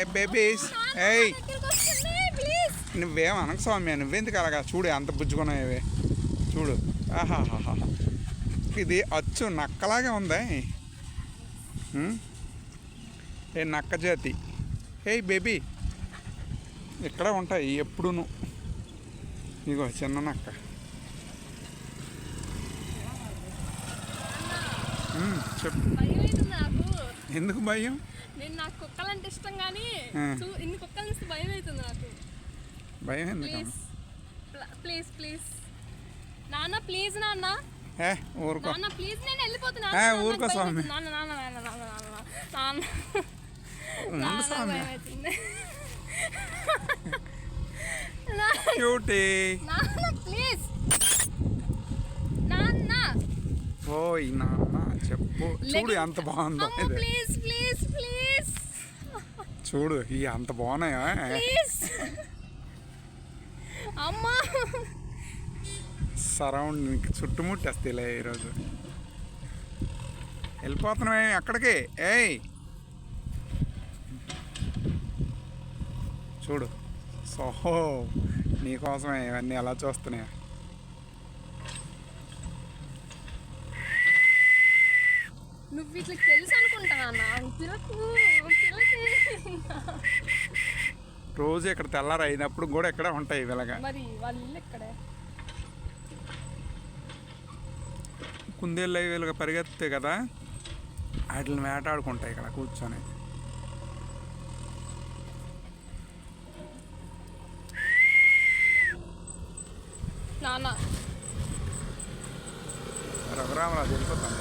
ఏ babies ఏయ్ నువ్వేం అనక స్వామి నువ్వెందుకు అలాగా? చూడు ఎంత బుజ్జుకున్నావే చూడు. ఆహాహాహా. ఇది అచ్చు నక్కలాగే ఉందా? ఏ నక్క జాతి. ఏ బేబీ ఇక్కడ ఉంటాయి ఎప్పుడును. ఇగో చిన్న నక్క. చెప్పు. ఎందుకు భయం? నేను నాకు కుక్కలంటే ఇష్టం కానీ ఇన్ని కుక్కలు చూస్తే భయం అవుతుంది నాకు. భయం ఎందుకు ప్లీజ్. Please please. నాన్న ప్లీజ్ నాన్న. ఊరుకో. నాన్న ప్లీజ్ నేను వెళ్ళిపోతున్నా. ఊరుకో స్వామి. నాన్న నాన్న నాన్న నాన్న నాన్న నాన్న. స్వామి. నాన్న ప్లీజ్. ఓయ్ నాన్న చెప్పు. చూడు ఎంత బాగుందో ప్లీజ్ ప్లీజ్ ప్లీజ్ చూడు ఈ అంత బాగున్నాయా? అమ్మా. సరౌండింగ్ చుట్టుముట్టేస్తాయిలే ఈరోజు. వెళ్ళిపోతున్నామే ఎక్కడికి ఏయ్. చూడు. సోహో నీకోసమే ఇవన్నీ ఎలా చూస్తున్నాయి. నువ్వు ఇట్లా తెలుసు అనుకుంటా నాన్న. పిలకు పిలకి రోజు ఇక్కడ తెల్లారు అయినప్పుడు కూడా ఇక్కడ ఉంటాయి ఇలాగా. మరి వాళ్ళ ఇల్లు ఎక్కడే కుందేళ్ళు అవి వీళ్ళగా పరిగెత్తాయి కదా వాటిని వేటాడుకుంటాయి ఇక్కడ కూర్చొని. నాన్న. రఘురామరాజు వెళ్ళిపోతాం.